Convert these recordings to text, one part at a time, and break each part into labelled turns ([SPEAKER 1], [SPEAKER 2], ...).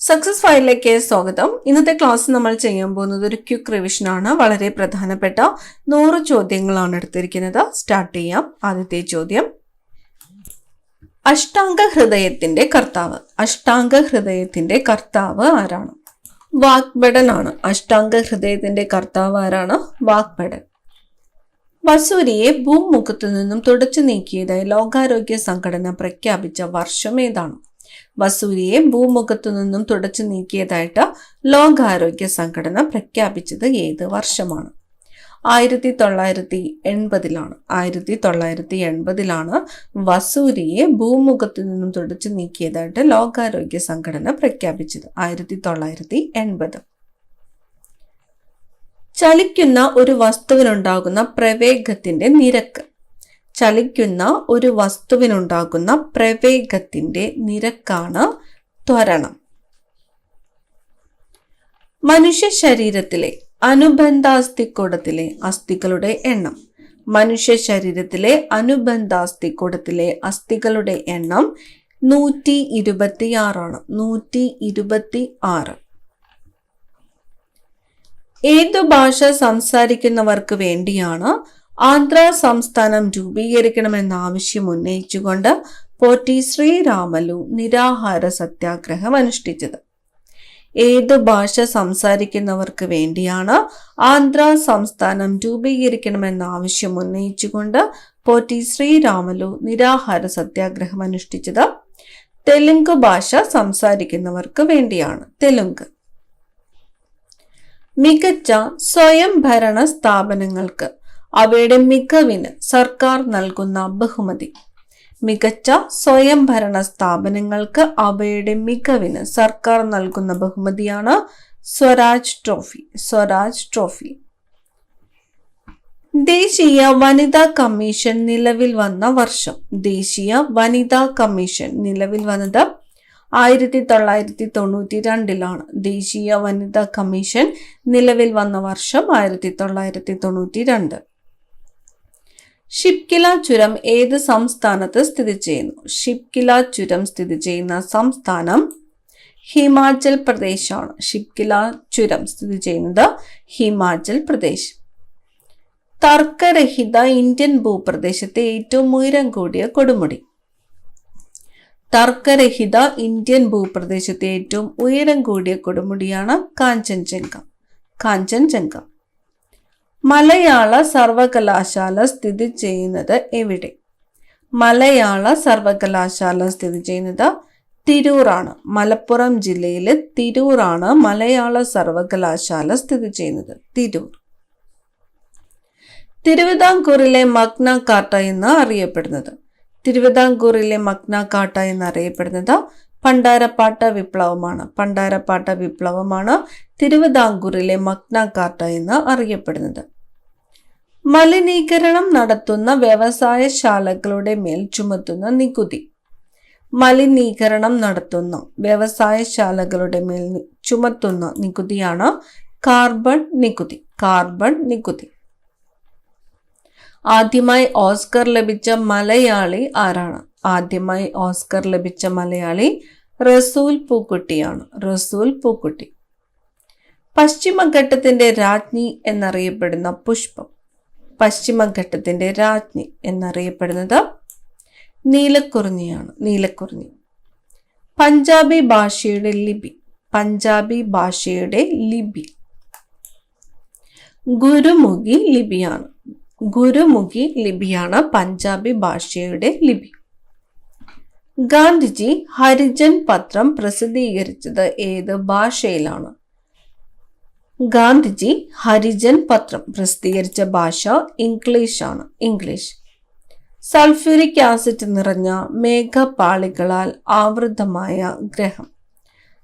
[SPEAKER 1] Success ഫയലിലേക്ക് സ്വാഗതം. ഇന്നത്തെ ക്ലാസ് നമ്മൾ ചെയ്യാൻ പോകുന്നത് ഒരു ക്യുക്ക് റിവിഷൻ ആണ്. വളരെ പ്രധാനപ്പെട്ട നൂറ് ചോദ്യങ്ങളാണ് എടുത്തിരിക്കുന്നത്. സ്റ്റാർട്ട് ചെയ്യാം. ആദ്യത്തെ ചോദ്യം. അഷ്ടാംഗ ഹൃദയത്തിന്റെ കർത്താവ്. അഷ്ടാംഗ ഹൃദയത്തിന്റെ കർത്താവ് ആരാണ്? വാക്ബടൻ ആണ് അഷ്ടാംഗ ഹൃദയത്തിന്റെ കർത്താവ് ആരാണ്? വാക്ബടൻ വസൂരിയെ ഭൂമുഖത്തു നിന്നും തുടച്ചു നീക്കിയതായി ലോകാരോഗ്യ സംഘടന പ്രഖ്യാപിച്ച വർഷം ഏതാണ്? വസൂരിയെ ഭൂമുഖത്തു നിന്നും തുടച്ചു നീക്കിയതായിട്ട് ലോകാരോഗ്യ സംഘടന പ്രഖ്യാപിച്ചത് ഏത് വർഷമാണ്? ആയിരത്തി തൊള്ളായിരത്തി എൺപതിലാണ്. ആയിരത്തി തൊള്ളായിരത്തി എൺപതിലാണ് വസൂരിയെ ഭൂമുഖത്തു നിന്നും തുടച്ചു നീക്കിയതായിട്ട് ലോകാരോഗ്യ സംഘടന പ്രഖ്യാപിച്ചത്. ആയിരത്തി തൊള്ളായിരത്തി എൺപത്. ചലിക്കുന്ന ഒരു വസ്തുവിനുണ്ടാകുന്ന പ്രവേഗത്തിന്റെ നിരക്ക്. ചലിക്കുന്ന ഒരു വസ്തുവിനുണ്ടാകുന്ന പ്രവേഗത്തിന്റെ നിരക്കാണ് ത്വരണം. മനുഷ്യ ശരീരത്തിലെ അനുബന്ധാസ്ഥിക്കൂടത്തിലെ അസ്ഥികളുടെ എണ്ണം. മനുഷ്യ ശരീരത്തിലെ അനുബന്ധാസ്ഥിക്കൂടത്തിലെ അസ്ഥികളുടെ എണ്ണം നൂറ്റി ഇരുപത്തിയാറാണ് നൂറ്റി ഇരുപത്തി ആറ് ഏതു ഭാഷ സംസാരിക്കുന്നവർക്ക് വേണ്ടിയാണ് ആന്ധ്ര സംസ്ഥാനം രൂപീകരിക്കണമെന്ന ആവശ്യം ഉന്നയിച്ചുകൊണ്ട് പോറ്റി ശ്രീരാമലു നിരാഹാര സത്യാഗ്രഹം അനുഷ്ഠിച്ചത്. ഏത് ഭാഷ സംസാരിക്കുന്നവർക്ക് വേണ്ടിയാണ് ആന്ധ്ര സംസ്ഥാനം രൂപീകരിക്കണമെന്ന ആവശ്യം ഉന്നയിച്ചുകൊണ്ട് പോറ്റി ശ്രീരാമലു നിരാഹാര സത്യാഗ്രഹം അനുഷ്ഠിച്ചത് തെലുങ്ക് ഭാഷ സംസാരിക്കുന്നവർക്ക് വേണ്ടിയാണ്. തെലുങ്ക്. മികച്ച സ്വയംഭരണ സ്ഥാപനങ്ങൾക്ക് അവയുടെ മികവിന് സർക്കാർ നൽകുന്ന ബഹുമതി. മികച്ച സ്വയംഭരണ സ്ഥാപനങ്ങൾക്ക് അവയുടെ മികവിന് സർക്കാർ നൽകുന്ന ബഹുമതിയാണ് സ്വരാജ് ട്രോഫി സ്വരാജ് ട്രോഫി. ദേശീയ വനിതാ കമ്മീഷൻ നിലവിൽ വന്ന വർഷം ദേശീയ വനിതാ കമ്മീഷൻ നിലവിൽ വന്നത് ആയിരത്തി തൊള്ളായിരത്തി തൊണ്ണൂറ്റി രണ്ടിലാണ് ദേശീയ വനിതാ കമ്മീഷൻ നിലവിൽ വന്ന വർഷം ആയിരത്തി തൊള്ളായിരത്തി തൊണ്ണൂറ്റി രണ്ട് ഷിപ്കില ചുരം ഏത് സംസ്ഥാനത്ത് സ്ഥിതി ചെയ്യുന്നു? ഷിപ്കില ചുരം സ്ഥിതി ചെയ്യുന്ന സംസ്ഥാനം ഹിമാചൽ പ്രദേശാണ്. ഷിപ്കില ചുരം സ്ഥിതി ചെയ്യുന്നത് ഹിമാചൽ പ്രദേശ്. തർക്കരഹിത ഇന്ത്യൻ ഭൂപ്രദേശത്തെ ഏറ്റവും ഉയരം കൂടിയ കൊടുമുടി. തർക്കരഹിത ഇന്ത്യൻ ഭൂപ്രദേശത്തെ ഏറ്റവും ഉയരം കൂടിയ കൊടുമുടിയാണ് കാഞ്ചൻജംഗ. കാഞ്ചൻജംഗ. മലയാള സർവകലാശാല സ്ഥിതി ചെയ്യുന്നത് എവിടെ? മലയാള സർവകലാശാല സ്ഥിതി ചെയ്യുന്നത് തിരൂറാണ് മലപ്പുറം ജില്ലയിലെ തിരൂറാണ് മലയാള സർവകലാശാല സ്ഥിതി ചെയ്യുന്നത്. തിരൂർ. തിരുവിതാംകൂറിലെ മഗ്ന കാട്ട എന്ന് അറിയപ്പെടുന്നത്. തിരുവിതാംകൂറിലെ മഗ്ന കാട്ട എന്നറിയപ്പെടുന്നത് പണ്ടാരപ്പാട്ട വിപ്ലവമാണ്. പണ്ടാരപ്പാട്ട വിപ്ലവമാണ് തിരുവിതാംകൂറിലെ മഗ്ന എന്ന് അറിയപ്പെടുന്നത്. മലിനീകരണം നടത്തുന്ന വ്യവസായശാലകളുടെ മേൽ ചുമത്തുന്ന നികുതി. മലിനീകരണം നടത്തുന്ന വ്യവസായശാലകളുടെ മേൽ ചുമത്തുന്ന നികുതിയാണ് കാർബൺ നികുതി. കാർബൺ നികുതി. ആദ്യമായി ഓസ്കർ ലഭിച്ച മലയാളി ആരാണ്? ആദ്യമായി ഓസ്കർ ലഭിച്ച മലയാളി റസൂൽ പൂക്കുട്ടിയാണ്. റസൂൽ പൂക്കുട്ടി. പശ്ചിമഘട്ടത്തിന്റെ രാജ്ഞി എന്നറിയപ്പെടുന്ന പുഷ്പം. പശ്ചിമഘട്ടത്തിന്റെ രാജ്ഞി എന്നറിയപ്പെടുന്നത് നീലക്കുറിഞ്ഞിയാണ്. നീലക്കുറിഞ്ഞി. പഞ്ചാബി ഭാഷയുടെ ലിപി. പഞ്ചാബി ഭാഷയുടെ ലിപി. ഗുരുമുഖി ലിപിയാണ്. ഗുരുമുഖി ലിപിയാണ് പഞ്ചാബി ഭാഷയുടെ ലിപി. ഗാന്ധിജി ഹരിജൻ പത്രം പ്രസിദ്ധീകരിച്ചത് ഏത് ഭാഷയിലാണ്? ഗാന്ധിജി ഹരിജൻ പത്രം പ്രസിദ്ധീകരിച്ച ഭാഷ ഇംഗ്ലീഷ് ആണ് ഇംഗ്ലീഷ്. സൾഫ്യൂരിക് ആസിഡ് നിറഞ്ഞ മേഘപാളികളാൽ ആവൃതമായ ഗ്രഹം.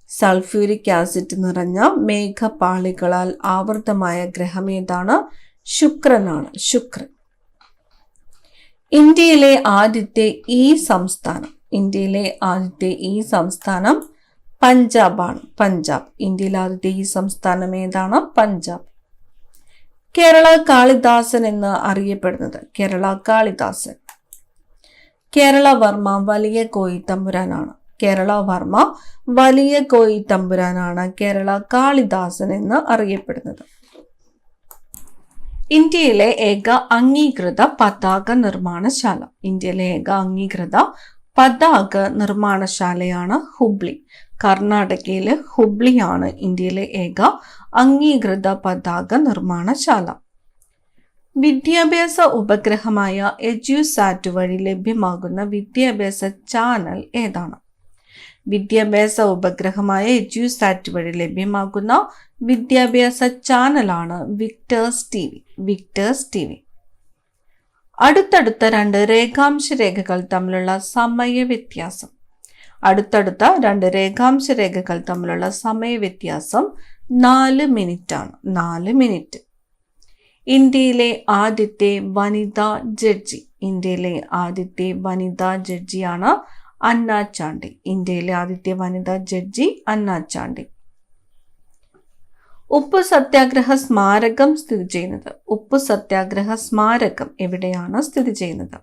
[SPEAKER 1] സൾഫ്യൂരിക് ആസിഡ് നിറഞ്ഞ മേഘപാളികളാൽ ആവൃതമായ ഗ്രഹം ഏതാണ്? ശുക്രനാണ്. ശുക്രൻ. ഇന്ത്യയിലെ ആദ്യത്തെ ഈ സംസ്ഥാനം. ഇന്ത്യയിലെ ആദ്യത്തെ ഈ സംസ്ഥാനം പഞ്ചാബാണ്. പഞ്ചാബ്. ഇന്ത്യയിലെ ആദ്യത്തെ ഈ സംസ്ഥാനം ഏതാണ്? പഞ്ചാബ്. കേരള കാളിദാസൻ എന്ന് അറിയപ്പെടുന്നത് കേരള കാളിദാസൻ. കേരള വർമ്മ വലിയ കോയി തമ്പുരാനാണ്. കേരള വർമ്മ വലിയ കോയി തമ്പുരാനാണ് കേരള കാളിദാസൻ എന്ന് അറിയപ്പെടുന്നത്. ഇന്ത്യയിലെ ഏക അംഗീകൃത പതാക നിർമ്മാണശാല. ഇന്ത്യയിലെ ഏക അംഗീകൃത പതാക നിർമ്മാണശാലയാണ് ഹുബ്ലി. കർണാടകയിലെ ഹുബ്ലിയാണ് ഇന്ത്യയിലെ ഏക അംഗീകൃത പതാക നിർമ്മാണശാല. വിദ്യാഭ്യാസ ഉപഗ്രഹമായ എജ്യുസാറ്റ് വഴി ലഭ്യമാകുന്ന വിദ്യാഭ്യാസ ചാനൽ ഏതാണ്? വിദ്യാഭ്യാസ ഉപഗ്രഹമായ എജ്യുസാറ്റ് വഴി ലഭ്യമാകുന്ന വിദ്യാഭ്യാസ ചാനലാണ് Victers T V. Victers T V. അടുത്തടുത്ത രണ്ട് രേഖാംശ രേഖകൾ തമ്മിലുള്ള സമയ വ്യത്യാസം. അടുത്തടുത്ത രണ്ട് രേഖാംശ രേഖകൾ തമ്മിലുള്ള സമയ വ്യത്യാസം നാല് മിനിറ്റ് ആണ് നാല് മിനിറ്റ്. ഇന്ത്യയിലെ ആദ്യത്തെ വനിതാ ജഡ്ജി. ഇന്ത്യയിലെ ആദ്യത്തെ വനിതാ ജഡ്ജിയാണ് അന്ന ചാണ്ടി. ഇന്ത്യയിലെ ആദ്യത്തെ വനിതാ ജഡ്ജി അന്ന ചാണ്ടി. ഉപ്പ് സത്യാഗ്രഹ സ്മാരകം സ്ഥിതി ചെയ്യുന്നത്. ഉപ്പ് സത്യാഗ്രഹ സ്മാരകം എവിടെയാണ് സ്ഥിതി ചെയ്യുന്നത്?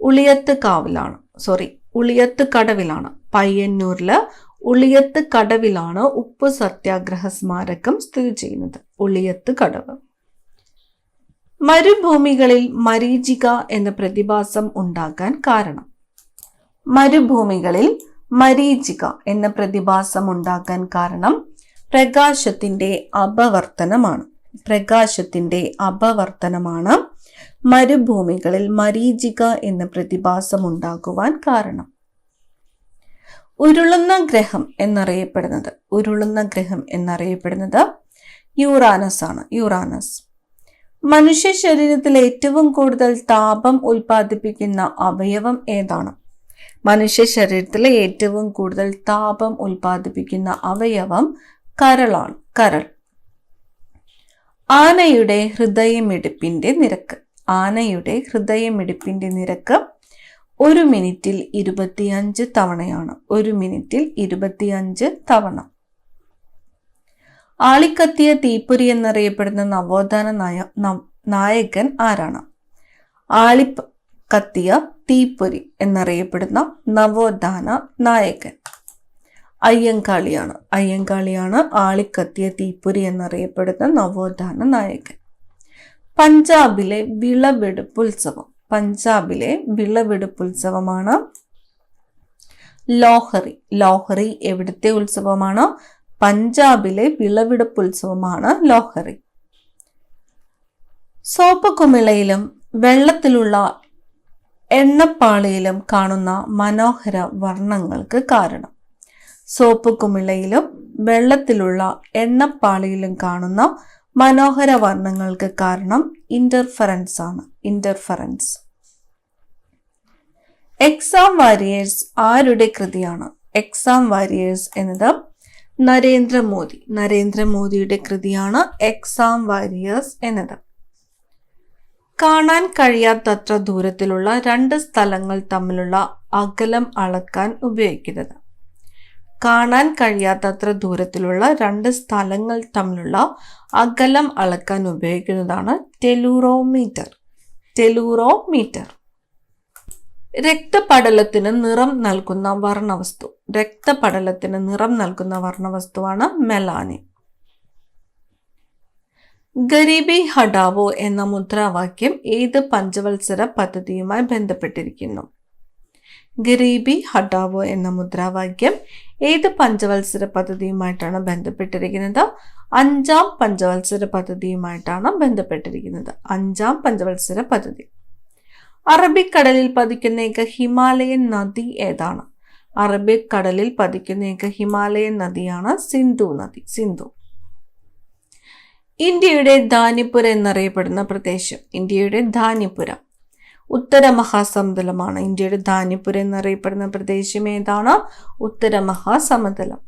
[SPEAKER 1] ഉളിയത്ത് കാവിലാണ്. സോറി ഉളിയത്ത് കടവിലാണ്. പയ്യന്നൂരിൽ ഉളിയത്ത് കടവിലാണ് ഉപ്പ് സത്യാഗ്രഹ സ്മാരകം സ്ഥിതി ചെയ്യുന്നത്. ഉളിയത്ത് കടവ്. മരുഭൂമികളിൽ മരീചിക എന്ന പ്രതിഭാസം ഉണ്ടാകാൻ കാരണം. മരുഭൂമികളിൽ മരീചിക എന്ന പ്രതിഭാസം ഉണ്ടാകാൻ കാരണം പ്രകാശത്തിന്റെ അപവർത്തനമാണ്. പ്രകാശത്തിന്റെ അപവർത്തനമാണ് മരുഭൂമികളിൽ മരീചിക എന്ന പ്രതിഭാസം ഉണ്ടാകുവാൻ കാരണം. ഉരുളുന്ന ഗ്രഹം എന്നറിയപ്പെടുന്നത്. ഉരുളുന്ന ഗ്രഹം എന്നറിയപ്പെടുന്നത് യുറാനസ് ആണ്. യുറാനസ്. മനുഷ്യ ശരീരത്തിൽ ഏറ്റവും കൂടുതൽ താപം ഉൽപ്പാദിപ്പിക്കുന്ന അവയവം ഏതാണ്? മനുഷ്യ ശരീരത്തിലെ ഏറ്റവും കൂടുതൽ താപം ഉൽപ്പാദിപ്പിക്കുന്ന അവയവം കരളാണ് കരൾ. ആനയുടെ ഹൃദയമിടിപ്പിന്റെ നിരക്ക്. ആനയുടെ ഹൃദയമിടിപ്പിന്റെ നിരക്ക് ഒരു മിനിറ്റിൽ ഇരുപത്തിയഞ്ച് തവണയാണ്. ഒരു മിനിറ്റിൽ ഇരുപത്തിയഞ്ച് തവണ. ആളിക്കത്തിയ തീപ്പൊരി എന്നറിയപ്പെടുന്ന നവോത്ഥാന നായ നായകൻ ആരാണ്? ആളി കത്തിയ തീപ്പൊരി എന്നറിയപ്പെടുന്ന നവോത്ഥാന നായകൻ. അയ്യങ്കാളിയാണ്. അയ്യങ്കാളിയാണ് ആളിക്കത്തിയ തീപ്പുരി എന്നറിയപ്പെടുന്ന നവോത്ഥാന നായകൻ. പഞ്ചാബിലെ വിളവെടുപ്പ് ഉത്സവം പഞ്ചാബിലെ വിളവെടുപ്പ് ഉത്സവമാണ് ലോഹറി. ലോഹറി എവിടുത്തെ ഉത്സവമാണ്? പഞ്ചാബിലെ വിളവെടുപ്പ് ഉത്സവമാണ് ലോഹറി. സോപ്പ് കുമിളയിലും വെള്ളത്തിലുള്ള എണ്ണപ്പാളിയിലും കാണുന്ന മനോഹര വർണങ്ങൾക്ക് കാരണം. സോപ്പ് കുമിളയിലും വെള്ളത്തിലുള്ള എണ്ണപ്പാളിയിലും കാണുന്ന മനോഹര വർണങ്ങൾക്ക് കാരണം ഇന്റർഫറൻസ് ആണ്. ഇന്റർഫറൻസ് എക്സാം വാരിയേഴ്സ് ആരുടെ കൃതിയാണ്? എക്സാം വാരിയേഴ്സ് എന്നത് നരേന്ദ്രമോദി നരേന്ദ്രമോദിയുടെ കൃതിയാണ് എക്സാം വാരിയേഴ്സ് എന്നത്. കാണാൻ കഴിയാത്തത്ര ദൂരത്തിലുള്ള രണ്ട് സ്ഥലങ്ങൾ തമ്മിലുള്ള അകലം അളക്കാൻ ഉപയോഗിക്കുന്നത്. കാണാൻ കഴിയാത്തത്ര ദൂരത്തിലുള്ള രണ്ട് സ്ഥലങ്ങൾ തമ്മിലുള്ള അകലം അളക്കാൻ ഉപയോഗിക്കുന്നതാണ് ടെലൂറോമീറ്റർ. ടെലൂറോമീറ്റർ. രക്തപടലത്തിന് നിറം നൽകുന്ന വർണവസ്തു. രക്തപടലത്തിന് നിറം നൽകുന്ന വർണവസ്തുവാണ് മെലാനി ഗരീബി ഹഡാവോ എന്ന മുദ്രാവാക്യം ഏത് പഞ്ചവത്സര പദ്ധതിയുമായി ബന്ധപ്പെട്ടിരിക്കുന്നു? ഗരീബി ഹഡാവോ എന്ന മുദ്രാവാക്യം ഏത് പഞ്ചവത്സര പദ്ധതിയുമായിട്ടാണ് ബന്ധപ്പെട്ടിരിക്കുന്നത്? അഞ്ചാം പഞ്ചവത്സര പദ്ധതിയുമായിട്ടാണ് ബന്ധപ്പെട്ടിരിക്കുന്നത്. അഞ്ചാം പഞ്ചവത്സര പദ്ധതി. അറബിക്കടലിൽ പതിക്കുന്ന ഏക ഹിമാലയൻ നദി ഏതാണ്? അറബിക്കടലിൽ പതിക്കുന്ന ഏക ഹിമാലയൻ നദിയാണ് സിന്ധു നദി സിന്ധു. ഇന്ത്യയുടെ ധാന്യപുര എന്നറിയപ്പെടുന്ന പ്രദേശം ഇന്ത്യയുടെ ധാന്യപുര ഉത്തര മഹാസമതലമാണ് ഇന്ത്യയുടെ ധാന്യപുര എന്നറിയപ്പെടുന്ന പ്രദേശം ഏതാണ്? ഉത്തര മഹാസമതലം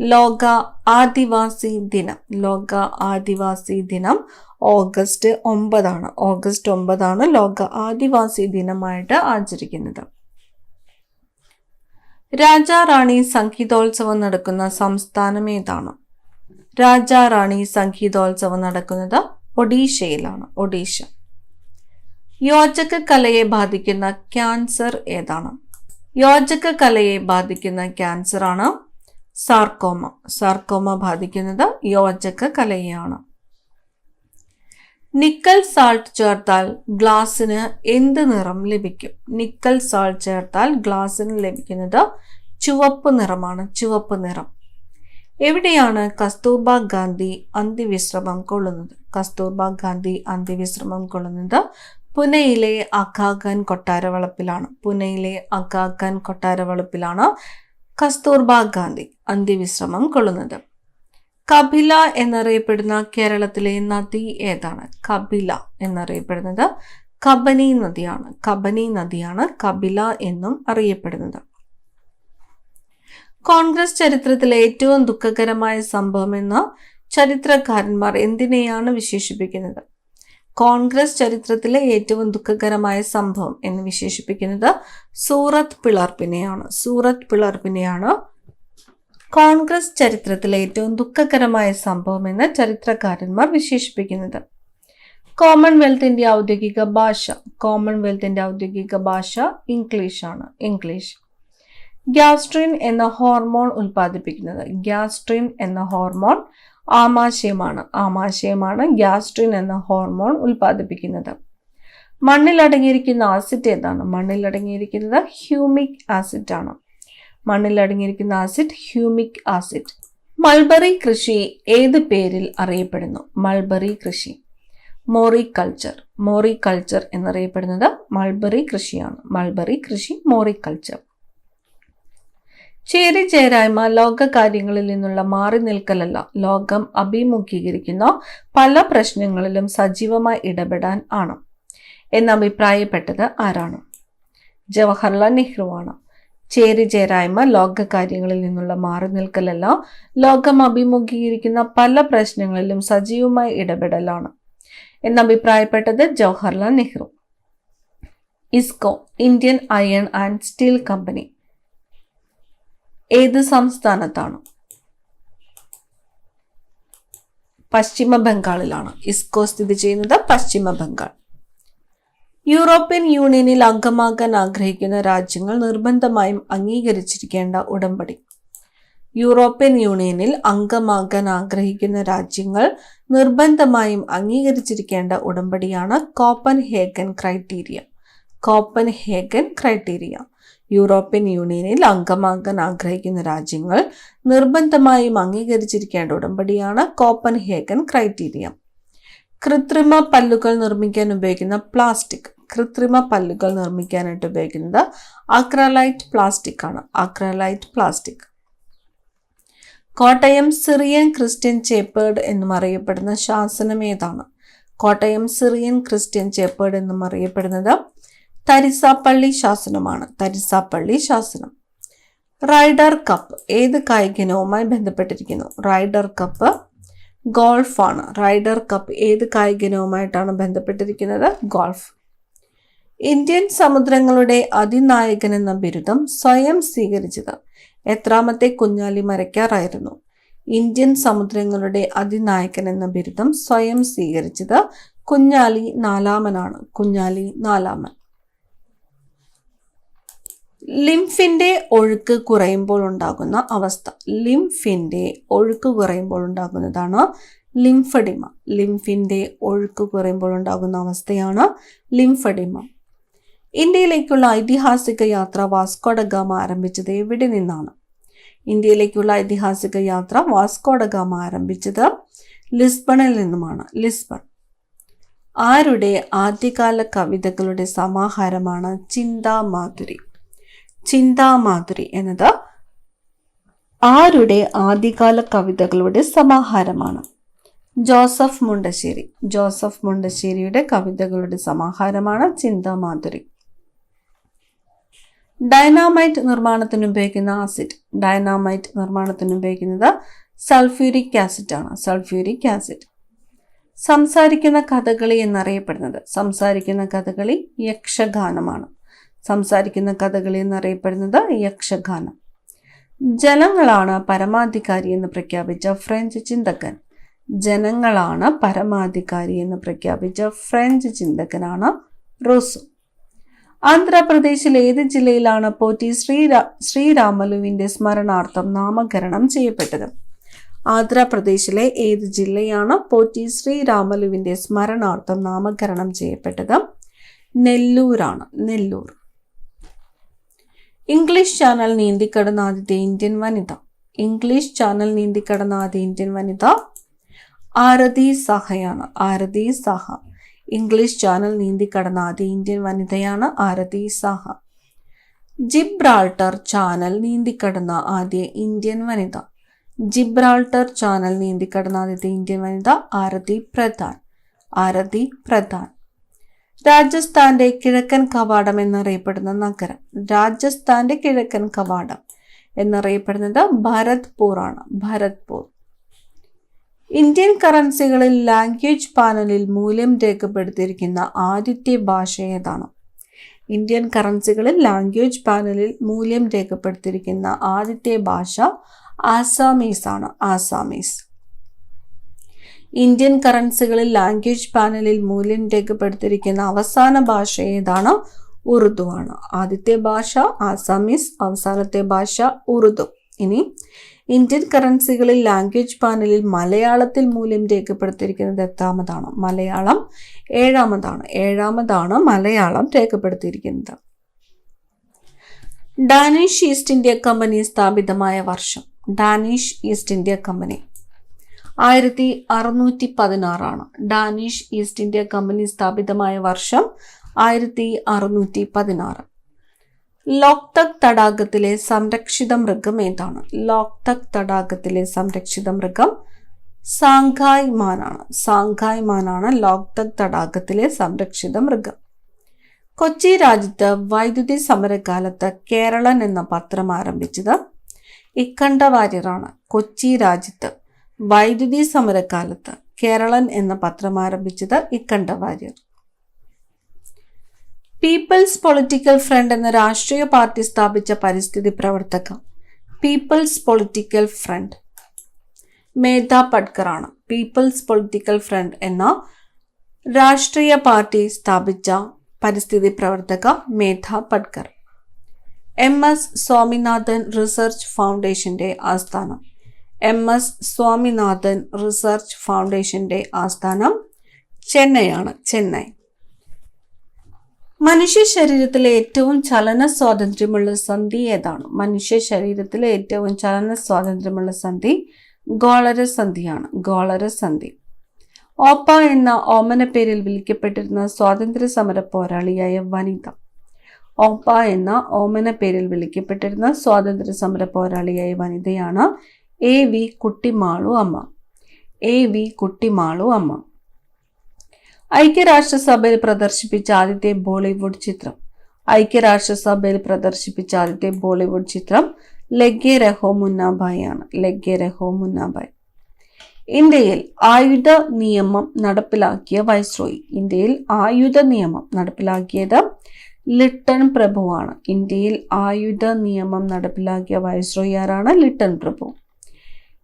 [SPEAKER 1] ലോക ആദിവാസി ദിനം. ലോക ആദിവാസി ദിനം ഓഗസ്റ്റ് ഒമ്പതാണ്. ഓഗസ്റ്റ് ഒമ്പതാണ് ലോക ആദിവാസി ദിനമായിട്ട് ആചരിക്കുന്നത്. രാജാറാണി സംഗീതോത്സവം നടക്കുന്ന സംസ്ഥാനം ഏതാണ്? രാജാറാണി സംഗീതോത്സവം നടക്കുന്നത് ഒഡീഷയിലാണ്. ഒഡീഷ. യോജക കലയെ ബാധിക്കുന്ന ക്യാൻസർ ഏതാണ്? യോജക കലയെ ബാധിക്കുന്ന ക്യാൻസർ ആണ് സാർക്കോമ. സാർക്കോമ ബാധിക്കുന്നത് യോജക കലയാണ് നിക്കൽ സാൾട്ട് ചേർത്താൽ ഗ്ലാസ്സിന് എന്ത് നിറം ലഭിക്കും? നിക്കൽ സാൾട്ട് ചേർത്താൽ ഗ്ലാസ്സിന് ലഭിക്കുന്നത് ചുവപ്പ് നിറമാണ്. ചുവപ്പ് നിറം. എവിടെയാണ് കസ്തൂർബ ഗാന്ധി അന്ത്യവിശ്രമം കൊള്ളുന്നത്? കസ്തൂർബ ഗാന്ധി അന്ത്യവിശ്രമം കൊള്ളുന്നത് പുനെയിലെ അഖാഖാൻ കൊട്ടാരവളപ്പിലാണ്. പുനെയിലെ അഖാഖാൻ കൊട്ടാരവളപ്പിലാണ് കസ്തൂർബ ഗാന്ധി അന്ത്യവിശ്രമം കൊള്ളുന്നത്. കപില എന്നറിയപ്പെടുന്ന കേരളത്തിലെ നദി ഏതാണ്? കപില എന്നറിയപ്പെടുന്നത് കബനി നദിയാണ്. കബനി നദിയാണ് കപില എന്നും അറിയപ്പെടുന്നത്. കോൺഗ്രസ് ചരിത്രത്തിലെ ഏറ്റവും ദുഃഖകരമായ സംഭവം എന്ന് ചരിത്രകാരന്മാർ എന്തിനെയാണ് വിശേഷിപ്പിക്കുന്നത്? കോൺഗ്രസ് ചരിത്രത്തിലെ ഏറ്റവും ദുഃഖകരമായ സംഭവം എന്ന് വിശേഷിപ്പിക്കുന്നത് സൂറത്ത് പിളർപ്പിനെയാണ്. സൂറത്ത് പിളർപ്പിനെയാണ് കോൺഗ്രസ് ചരിത്രത്തിലെ ഏറ്റവും ദുഃഖകരമായ സംഭവം എന്ന് ചരിത്രകാരന്മാർ വിശേഷിപ്പിക്കുന്നത്. കോമൺവെൽത്തിന്റെ ഔദ്യോഗിക ഭാഷ. കോമൺവെൽത്തിന്റെ ഔദ്യോഗിക ഭാഷ ഇംഗ്ലീഷ് ആണ്. ഇംഗ്ലീഷ്. ഗ്യാസ്ട്രിൻ എന്ന ഹോർമോൺ ഉൽപ്പാദിപ്പിക്കുന്നത്. ഗ്യാസ്ട്രിൻ എന്ന ഹോർമോൺ ആമാശയമാണ്. ആമാശയമാണ് ഗ്യാസ്ട്രിൻ എന്ന ഹോർമോൺ ഉൽപ്പാദിപ്പിക്കുന്നത്. മണ്ണിൽ അടങ്ങിയിരിക്കുന്ന ആസിഡ് ഏതാണ്? മണ്ണിൽ അടങ്ങിയിരിക്കുന്നത് ഹ്യൂമിക് ആസിഡ് ആണ്. മണ്ണിൽ അടങ്ങിയിരിക്കുന്ന ആസിഡ് ഹ്യൂമിക് ആസിഡ്. മൾബറി കൃഷി ഏത് പേരിൽ അറിയപ്പെടുന്നു? മൾബറി കൃഷി. മോറി കൾച്ചർ മോറി കൾച്ചർ എന്നറിയപ്പെടുന്നത് മൾബറി കൃഷിയാണ്. മൾബറി കൃഷി മോറി കൾച്ചർ ചേരിചേരായ്മ ലോക കാര്യങ്ങളിൽ നിന്നുള്ള മാറി നിൽക്കലല്ല. ലോകം അഭിമുഖീകരിക്കുന്ന പല പ്രശ്നങ്ങളിലും സജീവമായി ഇടപെടാൻ ആണ്. എന്ന് അഭിപ്രായപ്പെട്ടത് ആരാണ്? ജവഹർലാൽ നെഹ്റു ആണ്. ചേരിചേരായ്മ ലോക കാര്യങ്ങളിൽ നിന്നുള്ള മാറി നിൽക്കലല്ല ലോകം അഭിമുഖീകരിക്കുന്ന പല പ്രശ്നങ്ങളിലും സജീവമായി ഇടപെടലാണ് എന്ന് അഭിപ്രായപ്പെട്ടത് Jawaharlal Nehru. ISCO Indian iron and steel company. ഏത് സംസ്ഥാനത്താണ്? പശ്ചിമ ബംഗാളിലാണ് ഇസ്കോ സ്ഥിതി ചെയ്യുന്നത് പശ്ചിമ ബംഗാൾ യൂറോപ്യൻ യൂണിയനിൽ അംഗമാകാൻ ആഗ്രഹിക്കുന്ന രാജ്യങ്ങൾ നിർബന്ധമായും അംഗീകരിച്ചിരിക്കേണ്ട ഉടമ്പടി. യൂറോപ്യൻ യൂണിയനിൽ അംഗമാകാൻ ആഗ്രഹിക്കുന്ന രാജ്യങ്ങൾ നിർബന്ധമായും അംഗീകരിച്ചിരിക്കേണ്ട ഉടമ്പടിയാണ് Copenhagen criteria. Copenhagen criteria. European യൂണിയനിൽ അംഗമാകാൻ ആഗ്രഹിക്കുന്ന രാജ്യങ്ങൾ നിർബന്ധമായും അംഗീകരിച്ചിരിക്കേണ്ട ഉടമ്പടിയാണ് കോപ്പൻ ഹേഗൻ ക്രൈറ്റീരിയ. കൃത്രിമ പല്ലുകൾ നിർമ്മിക്കാൻ ഉപയോഗിക്കുന്ന പ്ലാസ്റ്റിക്. കൃത്രിമ പല്ലുകൾ നിർമ്മിക്കാനായിട്ട് ഉപയോഗിക്കുന്നത് അക്രലൈറ്റ് പ്ലാസ്റ്റിക് ആണ്. Acrylite plastic. Kottayam Syrian Christian ചേപ്പേർഡ് എന്നും അറിയപ്പെടുന്ന ശാസനം ഏതാണ്? കോട്ടയം സിറിയൻ ക്രിസ്ത്യൻ ചേപ്പേർഡ് എന്നും അറിയപ്പെടുന്നത് തരിസാപ്പള്ളി ശാസനമാണ്. തരിസാപ്പള്ളി ശാസനം. റൈഡർ കപ്പ് ഏത് കായികനവുമായി ബന്ധപ്പെട്ടിരിക്കുന്നു? റൈഡർ കപ്പ് ഗോൾഫാണ്. റൈഡർ കപ്പ് ഏത് കായികനവുമായിട്ടാണ് ബന്ധപ്പെട്ടിരിക്കുന്നത്? ഗോൾഫ്. ഇന്ത്യൻ സമുദ്രങ്ങളുടെ അതിനായകൻ എന്ന ബിരുദം സ്വയം സ്വീകരിച്ചത് എത്രാമത്തെ കുഞ്ഞാലി മരയ്ക്കാറായിരുന്നു ഇന്ത്യൻ സമുദ്രങ്ങളുടെ അതിനായകൻ എന്ന ബിരുദം സ്വയം സ്വീകരിച്ചത് കുഞ്ഞാലി നാലാമനാണ്. കുഞ്ഞാലി നാലാമൻ. ലിംഫിന്റെ ഒഴുക്ക് കുറയുമ്പോൾ ഉണ്ടാകുന്ന അവസ്ഥ. ലിംഫിന്റെ ഒഴുക്ക് കുറയുമ്പോൾ ഉണ്ടാകുന്നതാണ് ലിംഫഡിമ. ലിംഫിന്റെ ഒഴുക്ക് കുറയുമ്പോൾ ഉണ്ടാകുന്ന അവസ്ഥയാണ് ലിംഫഡിമ. ഇന്ത്യയിലേക്കുള്ള ഐതിഹാസിക യാത്ര വാസ്കോഡഗാമ ആരംഭിച്ചത് എവിടെ നിന്നാണ്? ഇന്ത്യയിലേക്കുള്ള ഐതിഹാസിക യാത്ര വാസ്കോഡഗാമ ആരംഭിച്ചത് ലിസ്ബണിൽ നിന്നുമാണ്. ലിസ്ബൺ. ആരുടെ ആദ്യകാല കവിതകളുടെ സമാഹാരമാണ് ചിന്താമാധുരി ചിന്താമാധുരി എന്നത് ആരുടെ ആദ്യകാല കവിതകളുടെ സമാഹാരമാണ്? ജോസഫ് മുണ്ടശ്ശേരി. ജോസഫ് മുണ്ടശ്ശേരിയുടെ കവിതകളുടെ സമാഹാരമാണ് ചിന്താമാധുരി. ഡൈനാമൈറ്റ് നിർമ്മാണത്തിന് ഉപയോഗിക്കുന്ന ആസിഡ്. ഡൈനാമൈറ്റ് നിർമ്മാണത്തിന് ഉപയോഗിക്കുന്നത് സൾഫ്യൂരിക് ആസിഡ് ആണ് സൾഫ്യൂരിക് ആസിഡ്. സംസാരിക്കുന്ന കഥകളി എന്നറിയപ്പെടുന്നത്. സംസാരിക്കുന്ന കഥകളി യക്ഷഗാനമാണ്. സംസാരിക്കുന്ന കഥകളി എന്നറിയപ്പെടുന്നത് യക്ഷഗാനം. ജനങ്ങളാണ് പരമാധികാരി എന്ന് പ്രഖ്യാപിച്ച ഫ്രഞ്ച് ചിന്തകൻ. ജനങ്ങളാണ് പരമാധികാരി എന്ന് പ്രഖ്യാപിച്ച ഫ്രഞ്ച് ചിന്തകനാണ് റോസു. ആന്ധ്രാപ്രദേശിലെ ഏത് ജില്ലയിലാണ് പോറ്റി ശ്രീരാ ശ്രീരാമലുവിന്റെ സ്മരണാർത്ഥം നാമകരണം ചെയ്യപ്പെട്ടത്? ആന്ധ്രാപ്രദേശിലെ ഏത് ജില്ലയാണ് പോറ്റി ശ്രീരാമലുവിന്റെ സ്മരണാർത്ഥം നാമകരണം ചെയ്യപ്പെട്ടത്? നെല്ലൂരാണ്. നെല്ലൂർ. ഇംഗ്ലീഷ് ചാനൽ നീന്തിക്കടന്ന ആദ്യത്തെ ഇന്ത്യൻ വനിത. ഇംഗ്ലീഷ് ചാനൽ നീന്തിക്കടന്ന ആദ്യ ഇന്ത്യൻ വനിത ആരതി സഹയാണ്. ആരതി സഹ. ഇംഗ്ലീഷ് ചാനൽ നീന്തിക്കടന്ന ആദ്യ ഇന്ത്യൻ വനിതയാണ് ആരതി സഹ. ജിബ്രാൾട്ടർ ചാനൽ നീന്തിക്കടന്ന ആദ്യ ഇന്ത്യൻ വനിത. ജിബ്രാൾട്ടർ ചാനൽ നീന്തിക്കടന്ന ആദ്യത്തെ ഇന്ത്യൻ വനിത ആരതി പ്രധാൻ. ആരതി പ്രധാൻ. രാജസ്ഥാന്റെ കിഴക്കൻ കവാടം എന്നറിയപ്പെടുന്ന നഗരം. രാജസ്ഥാന്റെ കിഴക്കൻ കവാടം എന്നറിയപ്പെടുന്നത് ഭരത്പൂർ ആണ് ഭരത്പൂർ. ഇന്ത്യൻ കറൻസികളിൽ ലാംഗ്വേജ് പാനലിൽ മൂല്യം രേഖപ്പെടുത്തിയിരിക്കുന്ന ആദ്യത്തെ ഭാഷ ഏതാണ്? ഇന്ത്യൻ കറൻസികളിൽ ലാംഗ്വേജ് പാനലിൽ മൂല്യം രേഖപ്പെടുത്തിയിരിക്കുന്ന ആദ്യത്തെ ഭാഷ ആസാമീസ് ആണ് ആസാമീസ്. ഇന്ത്യൻ കറൻസികളിൽ ലാംഗ്വേജ് പാനലിൽ മൂല്യം രേഖപ്പെടുത്തിയിരിക്കുന്ന അവസാന ഭാഷ ഏതാണ്? ഉറുദു ആണ്. ആദ്യത്തെ ഭാഷ ആസാമീസ് അവസാനത്തെ ഭാഷ ഉറുദു. ഇനി ഇന്ത്യൻ കറൻസികളിൽ ലാംഗ്വേജ് പാനലിൽ മലയാളത്തിൽ മൂല്യം രേഖപ്പെടുത്തിയിരിക്കുന്നത് എത്താമതാണ്. മലയാളം ഏഴാമതാണ്. ഏഴാമതാണ് മലയാളം രേഖപ്പെടുത്തിയിരിക്കുന്നത്. ഡാനിഷ് ഈസ്റ്റ് ഇന്ത്യ കമ്പനി സ്ഥാപിതമായ വർഷം. Danish East India company. ആയിരത്തി അറുന്നൂറ്റി പതിനാറാണ് ഡാനിഷ് ഈസ്റ്റ് ഇന്ത്യ കമ്പനി സ്ഥാപിതമായ വർഷം ആയിരത്തി അറുന്നൂറ്റി പതിനാറ് ലോക്തക് തടാകത്തിലെ സംരക്ഷിത മൃഗം ഏതാണ്? ലോക്തക് തടാകത്തിലെ സംരക്ഷിത മൃഗം സാങ്കായ് മാനാണ് സാങ്കായ് മാനാണ് ലോക്തക് തടാകത്തിലെ സംരക്ഷിത മൃഗം. കൊച്ചി രാജ്യത്ത് വൈദ്യുതി സമരകാലത്ത് കേരളൻ എന്ന പത്രം ആരംഭിച്ചത് ഇക്കണ്ട വാര്യറാണ് കൊച്ചി രാജ്യത്ത് വൈദ്യുതി സമരക്കാലത്ത് കേരളൻ എന്ന പത്രം ആരംഭിച്ചത് Ikkanda Warrier people's political front എന്ന രാഷ്ട്രീയ പാർട്ടി സ്ഥാപിച്ച പരിസ്ഥിതി പ്രവർത്തക people's political front Medha Patkar ആണ് പീപ്പിൾസ് പൊളിറ്റിക്കൽ ഫ്രണ്ട് എന്ന രാഷ്ട്രീയ പാർട്ടി സ്ഥാപിച്ച പരിസ്ഥിതി പ്രവർത്തക Medha Patkar. M S Swaminathan research ഫൗണ്ടേഷന്റെ ആസ്ഥാനം. എം എസ് സ്വാമിനാഥൻ റിസർച്ച് ഫൗണ്ടേഷന്റെ ആസ്ഥാനം ചെന്നൈയാണ് ചെന്നൈ. മനുഷ്യ ശരീരത്തിലെ ഏറ്റവും ചലന സ്വാതന്ത്ര്യമുള്ള സന്ധി ഏതാണ്? മനുഷ്യ ശരീരത്തിലെ ഏറ്റവും ചലന സ്വാതന്ത്ര്യമുള്ള സന്ധി ഗോളര സന്ധിയാണ് ഗോളര സന്ധി. ഓപ്പ എന്ന ഓമന പേരിൽ വിളിക്കപ്പെട്ടിരുന്ന സ്വാതന്ത്ര്യ സമര പോരാളിയായ വനിത. ഓപ്പ എന്ന ഓമന പേരിൽ വിളിക്കപ്പെട്ടിരുന്ന സ്വാതന്ത്ര്യ സമര പോരാളിയായ വനിതയാണ് എ വി കുട്ടിമാളു അമ്മ. എ വി കുട്ടിമാളു അമ്മ. ഐക്യരാഷ്ട്രസഭയിൽ പ്രദർശിപ്പിച്ച ആദ്യത്തെ ബോളിവുഡ് ചിത്രം. ഐക്യരാഷ്ട്രസഭയിൽ പ്രദർശിപ്പിച്ച ആദ്യത്തെ ബോളിവുഡ് ചിത്രം ലഗ്ഗെ രഹോ മുന്നാബായി ആണ്. ലഗ്ഗെ രഹോ മുന്നാബായി. ഇന്ത്യയിൽ ആയുധ നിയമം നടപ്പിലാക്കിയ വൈസ്രോയി. ഇന്ത്യയിൽ ആയുധ നിയമം നടപ്പിലാക്കിയത് ലിട്ടൺ പ്രഭുവാണ്. ഇന്ത്യയിൽ ആയുധ നിയമം നടപ്പിലാക്കിയ വൈസ്രോയി ആരാണ്? ലിട്ടൺ പ്രഭു.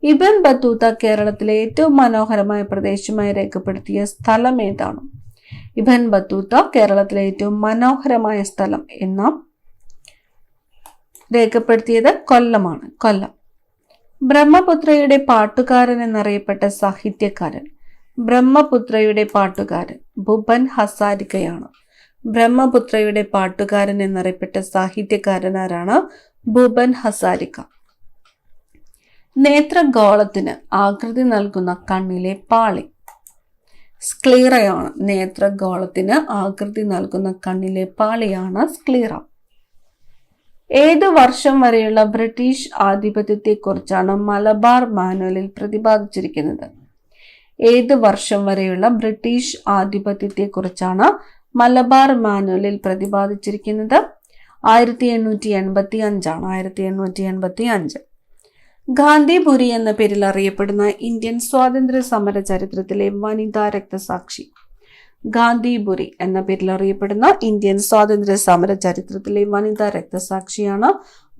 [SPEAKER 1] ഇബൻ ബത്തൂത്ത കേരളത്തിലെ ഏറ്റവും മനോഹരമായ പ്രദേശമായി രേഖപ്പെടുത്തിയ സ്ഥലം ഏതാണ്? ഇബൻ ബത്തൂത്ത കേരളത്തിലെ ഏറ്റവും മനോഹരമായ സ്ഥലം എന്ന? രേഖപ്പെടുത്തിയത് കൊല്ലമാണ്. കൊല്ലം. ബ്രഹ്മപുത്രയുടെ പാട്ടുകാരൻ എന്നറിയപ്പെട്ട സാഹിത്യകാരൻ. ബ്രഹ്മപുത്രയുടെ പാട്ടുകാരൻ ഭുബൻ ഹസാരികയാണ്. ബ്രഹ്മപുത്രയുടെ പാട്ടുകാരൻ എന്നറിയപ്പെട്ട സാഹിത്യകാരൻ ആരാണ്? ഭൂപൻ ഹസാരിക. നേത്രഗോളത്തിന് ആകൃതി നൽകുന്ന കണ്ണിലെ പാളി. സ്ക്ലീറയാണ്. നേത്രഗോളത്തിന് ആകൃതി നൽകുന്ന കണ്ണിലെ പാളിയാണ് സ്ക്ലീറ. ഏത് വർഷം വരെയുള്ള ബ്രിട്ടീഷ് ആധിപത്യത്തെക്കുറിച്ചാണ് മലബാർ മാനുവലിൽ പ്രതിപാദിച്ചിരിക്കുന്നത്? ഏത് വർഷം വരെയുള്ള ബ്രിട്ടീഷ് ആധിപത്യത്തെക്കുറിച്ചാണ് മലബാർ മാനുവലിൽ പ്രതിപാദിച്ചിരിക്കുന്നത്? ആയിരത്തി എണ്ണൂറ്റി എൺപത്തി അഞ്ചാണ് ആയിരത്തി എണ്ണൂറ്റി എൺപത്തി അഞ്ച് ഗാന്ധിപുരി എന്ന പേരിൽ അറിയപ്പെടുന്ന ഇന്ത്യൻ സ്വാതന്ത്ര്യ സമര ചരിത്രത്തിലെ വനിതാ രക്തസാക്ഷി. ഗാന്ധിപുരി എന്ന പേരിൽ അറിയപ്പെടുന്ന ഇന്ത്യൻ സ്വാതന്ത്ര്യ സമര ചരിത്രത്തിലെ വനിതാ രക്തസാക്ഷിയാണ്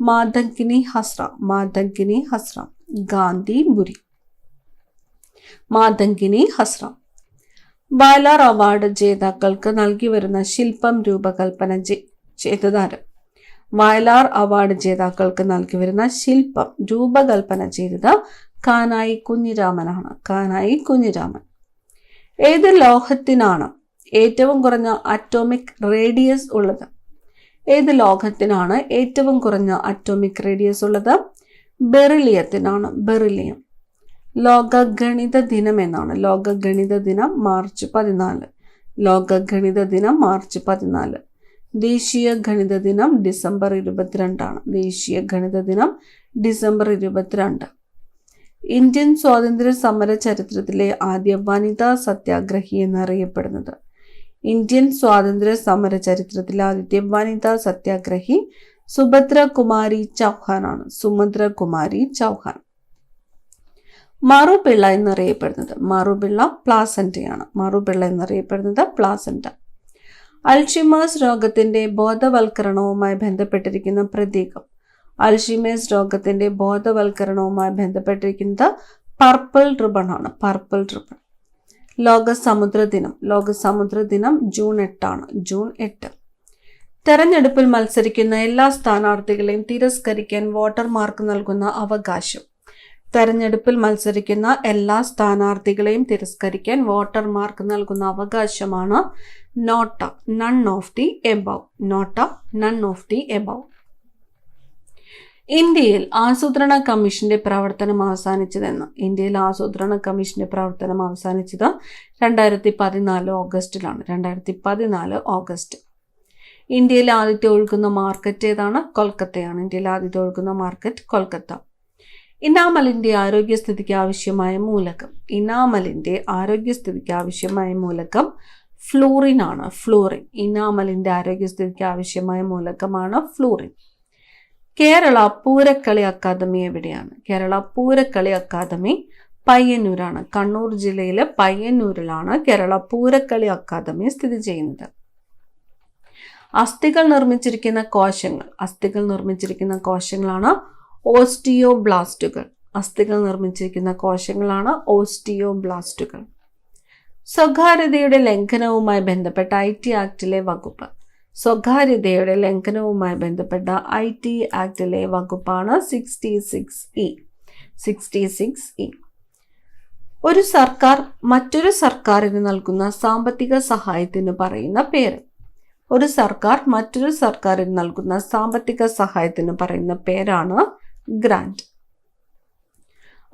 [SPEAKER 1] മാതങ്കിനി ഹസ്ര. മാതങ്കിനി ഹസ്ര. ഗാന്ധിപുരി. മാതങ്കിനി ഹസ്ര. ബാലാർ അവാർഡ് ജേതാക്കൾക്ക് നൽകി വരുന്ന ശില്പം രൂപകൽപ്പന ചെയ്തതാരം? വയലാർ അവാർഡ് ജേതാക്കൾക്ക് നൽകി വരുന്ന ശില്പം രൂപകൽപ്പന ചെയ്തത് കാനായി കുഞ്ഞിരാമനാണ്. കാനായി കുഞ്ഞിരാമൻ. ഏത് ലോഹത്തിനാണ് ഏറ്റവും കുറഞ്ഞ അറ്റോമിക് റേഡിയസ് ഉള്ളത്? ഏത് ലോഹത്തിനാണ് ഏറ്റവും കുറഞ്ഞ അറ്റോമിക് റേഡിയസ് ഉള്ളത്? ബെറിലിയത്തിനാണ്. ബെറിലിയം. ലോക ഗണിത ദിനം എന്നാണ്. ലോക ഗണിത ദിനം മാർച്ച് പതിനാല്. ലോക ഗണിത ദിനം മാർച്ച് പതിനാല്. ദേശീയ ഗണിത ദിനം ഡിസംബർ ഇരുപത്തിരണ്ടാണ്. ദേശീയ ഗണിത ദിനം ഡിസംബർ ഇരുപത്തിരണ്ട്. ഇന്ത്യൻ സ്വാതന്ത്ര്യ സമര ചരിത്രത്തിലെ ആദ്യ വനിതാ സത്യാഗ്രഹി എന്നറിയപ്പെടുന്നത്. ഇന്ത്യൻ സ്വാതന്ത്ര്യ സമര ചരിത്രത്തിലെ ആദ്യത്തെ വനിതാ സത്യാഗ്രഹി സുഭദ്ര കുമാരി ചൗഹാനാണ്. സുഭദ്ര കുമാരി ചൗഹാൻ. മാറുപിള്ള എന്നറിയപ്പെടുന്നത്. മാറുപിള്ള പ്ലാസന്റയാണ്. മാറുപിള്ള എന്നറിയപ്പെടുന്നത് പ്ലാസന്റ. അൽഷിമേഴ്സ് രോഗത്തിന്റെ ബോധവൽക്കരണവുമായി ബന്ധപ്പെട്ടിരിക്കുന്ന പ്രതീകം. അൽഷിമേഴ്സ് രോഗത്തിന്റെ ബോധവൽക്കരണവുമായി ബന്ധപ്പെട്ടിരിക്കുന്നത് പർപ്പിൾ റിബൺ ആണ്. Purple ribbon. ലോക സമുദ്ര ദിനം ലോക സമുദ്ര ദിനം ജൂൺ എട്ടാണ്. ജൂൺ എട്ട്. തെരഞ്ഞെടുപ്പിൽ മത്സരിക്കുന്ന എല്ലാ സ്ഥാനാർത്ഥികളെയും തിരസ്കരിക്കാൻ വോട്ടർ മാർക്ക് നൽകുന്ന അവകാശം. തെരഞ്ഞെടുപ്പിൽ മത്സരിക്കുന്ന എല്ലാ സ്ഥാനാർത്ഥികളെയും തിരസ്കരിക്കാൻ വോട്ടർമാർക്ക് നൽകുന്ന അവകാശമാണ് NOTA none of the above NOTA none of the above ഇന്ത്യയിൽ ആസൂത്രണ കമ്മീഷന്റെ പ്രവർത്തനം അവസാനിച്ചതെന്ന് ഇന്ത്യയിൽ ആസൂത്രണ കമ്മീഷന്റെ പ്രവർത്തനം അവസാനിച്ചത് രണ്ടായിരത്തി പതിനാല് ഓഗസ്റ്റിലാണ് രണ്ടായിരത്തി പതിനാല് ഓഗസ്റ്റ്. ഇന്ത്യയിൽ ആദ്യത്തെ ഒഴുകുന്ന മാർക്കറ്റ് ഏതാണ്? കൊൽക്കത്തയാണ്. ഇന്ത്യയിൽ ആദ്യത്തെ ഒഴുകുന്ന മാർക്കറ്റ് കൊൽക്കത്ത. ഇനാമലിന്റെ ആരോഗ്യസ്ഥിതിക്ക് ആവശ്യമായ മൂലകം ഇനാമലിന്റെ ആരോഗ്യസ്ഥിതിക്ക് ആവശ്യമായ മൂലകം ഫ്ലൂറിൻ ആണ്. ഫ്ലൂറിൻ ഇനാമലിന്റെ ആരോഗ്യസ്ഥിതിക്ക് ആവശ്യമായ മൂലകമാണ് ഫ്ലൂറിൻ കേരള പൂരക്കളി അക്കാദമി എവിടെയാണ്? കേരള പൂരക്കളി അക്കാദമി പയ്യന്നൂരാണ്. കണ്ണൂർ ജില്ലയിലെ പയ്യന്നൂരിലാണ് കേരള പൂരക്കളി അക്കാദമി സ്ഥിതി ചെയ്യുന്നത്. അസ്ഥികൾ നിർമ്മിച്ചിരിക്കുന്ന കോശങ്ങൾ. അസ്ഥികൾ നിർമ്മിച്ചിരിക്കുന്ന കോശങ്ങളാണ് ഓസ്റ്റിയോബ്ലാസ്റ്റുകൾ. അസ്ഥികൾ നിർമ്മിച്ചിരിക്കുന്ന കോശങ്ങളാണ് ഓസ്റ്റിയോബ്ലാസ്റ്റുകൾ. സ്വകാര്യതയുടെ ലംഘനവുമായി ബന്ധപ്പെട്ട ഐ ടി ആക്ടിലെ വകുപ്പ്. സ്വകാര്യതയുടെ ലംഘനവുമായി ബന്ധപ്പെട്ട ഐ ടി ആക്ടിലെ വകുപ്പാണ് sixty six E. Sixty six E. ഒരു സർക്കാർ മറ്റൊരു സർക്കാരിന് നൽകുന്ന സാമ്പത്തിക സഹായത്തിന് പറയുന്ന പേര്. ഒരു സർക്കാർ മറ്റൊരു സർക്കാരിന് നൽകുന്ന സാമ്പത്തിക സഹായത്തിന് പറയുന്ന പേരാണ് ഗ്രാൻഡ്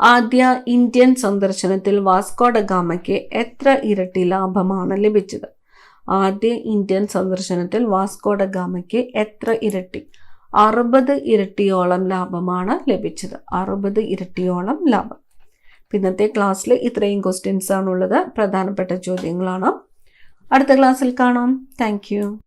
[SPEAKER 1] ആദ്യ ഇന്ത്യൻ സന്ദർശനത്തിൽ വാസ്കോഡ ഗാമയ്ക്ക് എത്ര ഇരട്ടി ലാഭമാണ് ലഭിച്ചത്? ആദ്യ ഇന്ത്യൻ സന്ദർശനത്തിൽ വാസ്കോഡ ഗാമയ്ക്ക് എത്ര ഇരട്ടി? അറുപത് ഇരട്ടിയോളം ലാഭമാണ് ലഭിച്ചത്. അറുപത് ഇരട്ടിയോളം ലാഭം. ഇന്നത്തെ ക്ലാസ്സിൽ ഇത്രയും ക്വസ്റ്റ്യൻസ് ആണുള്ളത്. പ്രധാനപ്പെട്ട ചോദ്യങ്ങളാണ്. അടുത്ത ക്ലാസ്സിൽ കാണാം. താങ്ക്